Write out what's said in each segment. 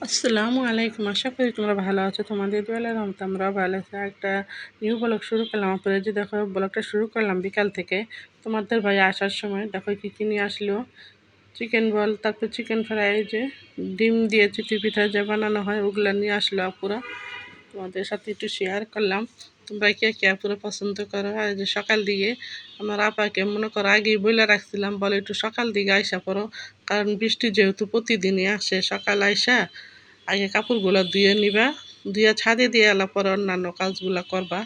আসসালামু আলাইকুম। আশা করি তোমরা ভালো আছো। তোমাদের বেলার রহমত আমরাও ভালো আছি। একটা নিউ ব্লগ শুরু করলাম। আপনারা যে দেখো ব্লগটা শুরু করলাম বিকাল থেকে। তোমাদের ভাই আসার সময় দেখো কী কী নিয়ে আসলো। চিকেন বল তারপর চিকেন ফ্রাই যে ডিম দিয়ে চিটি পিঠা যে বানানো হয়, ওগুলো নিয়ে আসলো আপুরা। তোমাদের সাথে একটু শেয়ার করলাম। তোমরা কে কে আপুরা পছন্দ করো? আর যে সকাল দিকে আমার আপাকে মনে করো আগেই বলে রাখছিলাম, বলে একটু সকাল দিকে আইসা পড়ো। কারণ বৃষ্টি যেহেতু প্রতিদিনই আসে, সকাল আইসা আগে কাপড়গুলো ধুয়ে নিবা, ধুয়ে ছাদে দিয়ে এলা পরে অন্যান্য কাজগুলো করবা।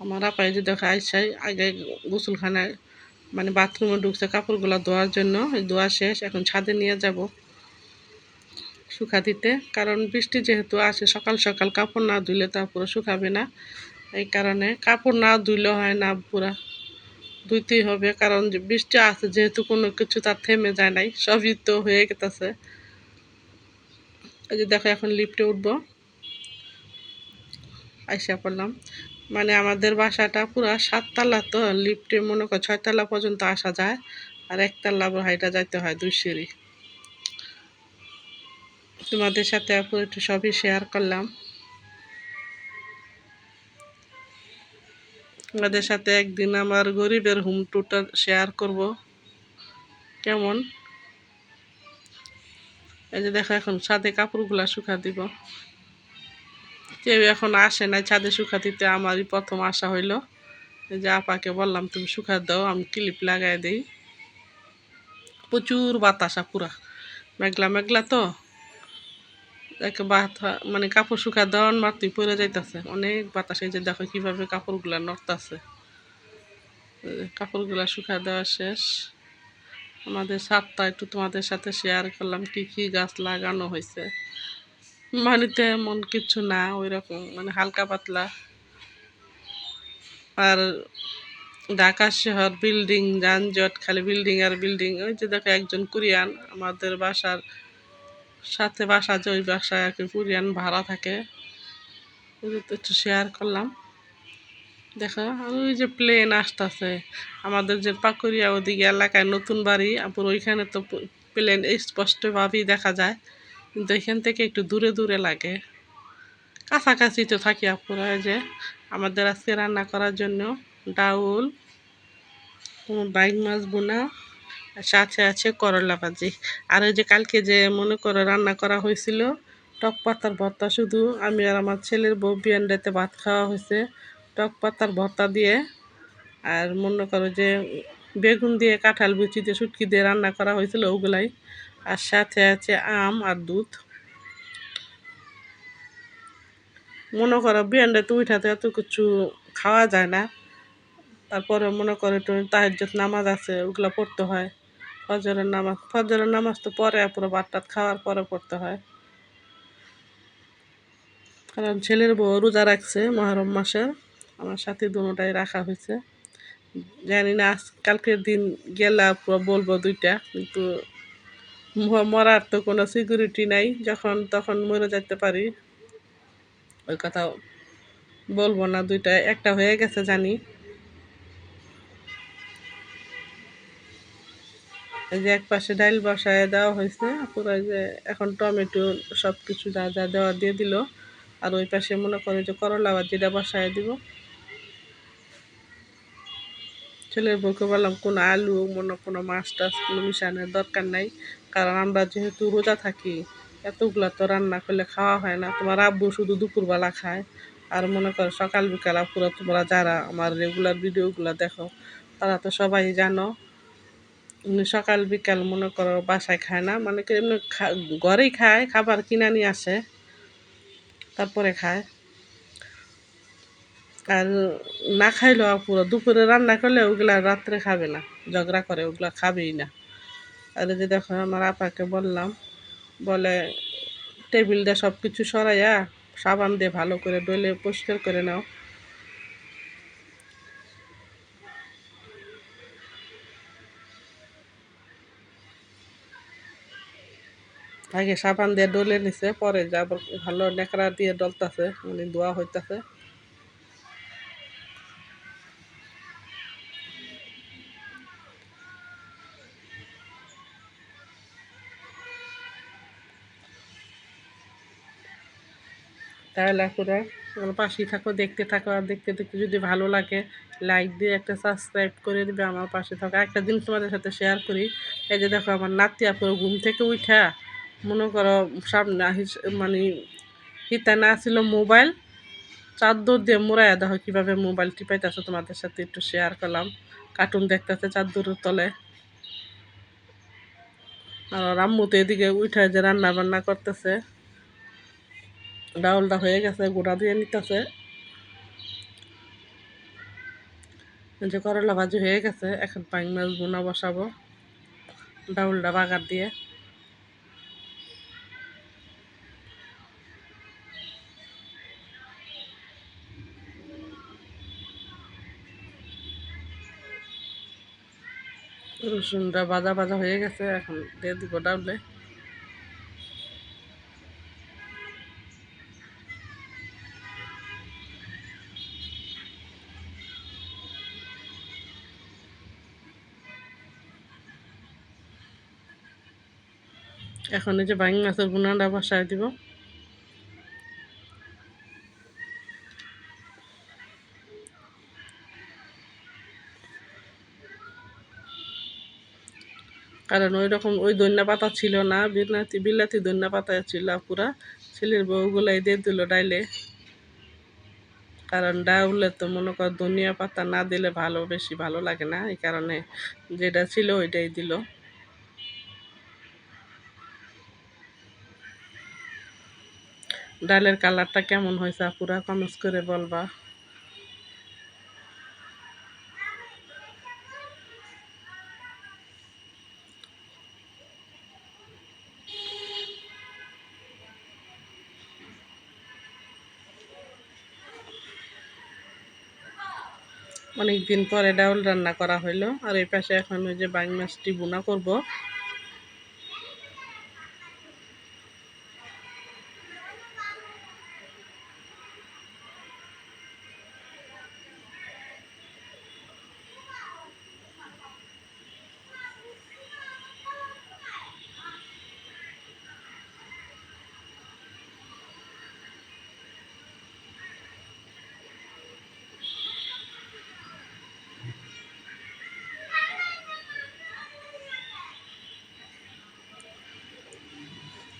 আমার আপাই যে দেখা আইসাই, আগে গোসলখানায় মানে বাথরুমে ঢুকছে কাপড়গুলো ধোয়ার জন্য ধোয়া শেষ, এখন ছাদে নিয়ে যাব শুকা দিতে। কারণ বৃষ্টি যেহেতু আসে, সকাল সকাল কাপড় না ধুইলে তা পুরো শুকাবে না। এই কারণে কাপড় না ধুইলে হয় না পুরা, ধুইতেই হবে। কারণ বৃষ্টি আছে যেহেতু কোনো কিছু তার থেমে যায় নাই, সবই তো হয়ে গেতেছে। এই যে দেখো এখন লিফটে উঠব। আইসা পড়লাম। মানে আমাদের বাসাটা পুরো সাততলা তো লিফটে মনে কর ছয়তলা পর্যন্ত আসা যায়, আর একতলা হাইটা যাইতে হয় দুই সিঁড়ি তোমাদের সাথে আপু একটু সবই শেয়ার করলাম। তোমাদের সাথে একদিন আমার গরিবের হোম টুরটা শেয়ার করব। কেমন? এই যে দেখো, এখন ছাদে কাপড়গুলা শুকা দিব। কেউ এখন আসে নাই ছাদে শুকা দিতে, আমারই প্রথম আসা হইল। এই যে আপাকে বললাম, তুমি শুকা দাও, আমি ক্লিপ লাগাই দিই। প্রচুর বাতাসা পুরা মেঘলা মেঘলা তো। একে বাতা মানে কাপড় শুকা দেওয়ান মাত্রই পরে যাইতেছে। অনেক বাতাস, এই যে দেখো কীভাবে কাপড়গুলা নড়তেছে। কাপড়গুলা শুকা দেওয়া শেষ। আমাদের সাতটা একটু তোমাদের সাথে শেয়ার করলাম কি কি গাছ লাগানো হয়েছে। মানিতে এমন কিছু না ওই রকম মানে হালকা পাতলা। আর ঢাকা শহর বিল্ডিং যানজট, খালি বিল্ডিং আর বিল্ডিং ওই যে দেখো একজন কোরিয়ান, আমাদের বাসার সাথে বাসা, যে ওই বাসায় আর কি কোরিয়ান ভাড়া থাকে। একটু শেয়ার করলাম। দেখো, ওই যে প্লেন আসতেছে। আমাদের যে পাকুরিয়া ওদিকে এলাকায় নতুন বাড়ি, আপুর ওইখানে তো প্লেন স্পষ্টভাবেই দেখা যায়। কিন্তু এখান থেকে একটু দূরে দূরে লাগে। কাছাকাছি তো থাকি আপুরা যে আমাদের আজকে রান্না করার জন্য ডাউল বাইক মাছ বোনা সাথে আছে করলা ভাজি। আর ওই যে কালকে যে মনে করে রান্না করা হয়েছিল, টক পাতার ভর্তা শুধু, আমি আর আমার ছেলের বউ বিয়ান্ডাতে ভাত খাওয়া হয়েছে। টক পাতার ভর্তা দিয়ে আর মনে করো যে বেগুন দিয়ে কাঁঠাল বিচি দিয়ে সুটকি দিয়ে রান্না করা হয়েছিল ওগুলাই। আর সাথে আছে আম আর দুধ। মনে করো বিয়ান্ডাতে উঠাতে এত কিছু খাওয়া যায় না। তারপরে মনে করো একটু তাহাজ্জত নামাজ আছে, ওগুলো পড়তে হয়। ফজরের নামাজ ফজরের নামাজ তো পরে পুরো ভাত খাওয়ার পরে পড়তে হয়। কারণ ছেলের বউ রোজা রাখছে মহরম মাসের আমার সাথে দুটাই রাখা হয়েছে। জানি না, আজ কালকের দিন গেলা বলব দুইটা, কিন্তু মরার তো কোনো সিকিউরিটি নাই, যখন তখন মরে যেতে পারি। ওই কথা বলব না, দুইটা একটা হয়ে গেছে জানি। যে এক পাশে ডাইল বসায় দেওয়া হয়েছে পুরো যে এখন টমেটো সব কিছু যা যা দেওয়া দিয়ে দিল, আর ওই পাশে মনে করে যে করলা বা যেটা বসায় দিব। ছেলের বউকে বললাম, কোনো আলু মনে কোনো মাছ টাছ, কোনো মিশানোর দরকার নাই। কারণ আমরা যেহেতু রোজা থাকি, এতগুলো তো রান্না করলে খাওয়া হয় না। তোমার আব্বু শুধু দুপুরবেলা খায়। আর মনে করো সকাল, বিকাল পুরো তোমরা যারা আমার রেগুলার ভিডিওগুলো দেখো, তারা তো সবাই জানো সকাল, বিকাল মনে করো বাসায় খায় না। মানে এমনি ঘরেই খায়, খাবার কিনে নিয়ে আসে, তারপরে খায়। আর না খাইলেও পুরো দুপুরে রান্না করলে ওগুলা রাত্রে খাবে না, ঝগড়া করে, ওগুলা খাবেই না। আর যে দেখো, আমার আপাকে বললাম, বলে টেবিলটা সব কিছু সরাইয়া সাবান দিয়ে ভালো করে ডলে পরিষ্কার করে নাও। আগে সাবান দিয়ে ডলে নিছে, পরে যে ভালো নেকড়া দিয়ে ডলতাছে মানে দোয়া হইতাছে। তাহলে আপুরা আমার পাশেই থাকো, দেখতে থাকো। আর দেখতে দেখতে যদি ভালো লাগে লাইক দিয়ে একটা সাবস্ক্রাইব করে দিবে আমার পাশে থাকো। একটা দিন তোমাদের সাথে শেয়ার করি, এই যে দেখো আমার নাতি আপুর ঘুম থেকে উঠা, মনে করো সামনে মানে হিতা না ছিল মোবাইল চাদর দিয়ে মোড়াইয়া দেখো কীভাবে মোবাইল টিপাইতেছে তোমাদের সাথে একটু শেয়ার করলাম। কার্টুন দেখতেছে চাদরের তলে। আর আম্মু তো এদিকে উঠে যে রান্না বান্না করতেছে। ডাউলটা হয়ে গেছে, গোড়া দিয়ে নিতেছে। যে করলা ভাজি হয়ে গেছে, এখন পাইন মাছ বোনা বসাবো ডাউলটা বাগার দিয়ে। রসুনটা ভাজা ভাজা হয়ে গেছে, এখন দিয়ে দিব ডাউলে এখন এই যে বাইং মাছের গুনাটা বসায় দিব। কারণ ওই রকম ওই ধন্যা পাতা ছিল না বিলাতি বিলাতি ধন্যা পাতা ছিল পুরা। ছেলের বউগুলাই দিয়ে দিল ডাইলে। কারণ ডাউলে তো মনে কর ধনিয়া পাতা না দিলে ভালো, বেশি ভালো লাগে না। এই কারণে যেটা ছিল ওইটাই দিল। ডালের কালারটা কেমন হয়েছে পুরা কমেন্টস করে বলবা। অনেক দিন পরে ডাউল রান্না করা হইল, আর এই পাশে এখন ওই যে বাং মাছটি বোনা করব।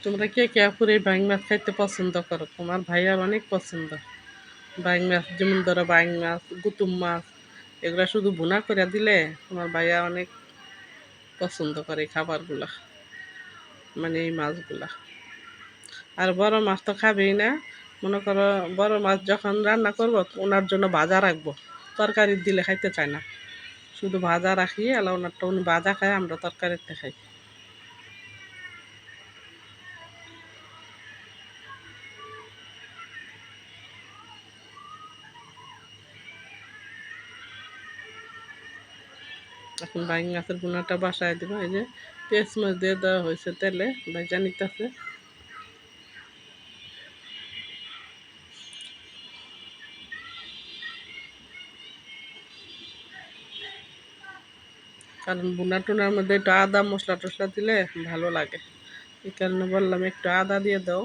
তোমরা কে কে আপুর এই বাইং মাছ খাইতে পছন্দ করো? তোমার ভাইয়ার অনেক পছন্দ। বাইং মাছ, যেমন ধরো বাইং মাছ, গুতুম মাছ, এগুলো শুধু ভুনা করে দিলে তোমার ভাইয়া অনেক পছন্দ করে খাবারগুলা মানে এই মাছগুলা। আর বড় মাছ তো খাবেই না। মনে করো বড় মাছ যখন রান্না করব ওনার জন্য ভাজা রাখব। তরকারি দিলে খাইতে চায় না। শুধু ভাজা রাখি এলা ওনারটা উনি ভাজা খায়, আমরা তরকারিতে খাই। এখন বাইং গাছের গুনাটা বাসায় দিব। এই যে পেঁয়াজ মাছ দিয়ে দেওয়া হয়েছে তেলে ভাজা নিতেছে কারণ বুনা টুনার মধ্যে একটু আদা মশলা টশলা দিলে ভালো লাগে। এই কারণে বললাম একটু আদা দিয়ে দাও।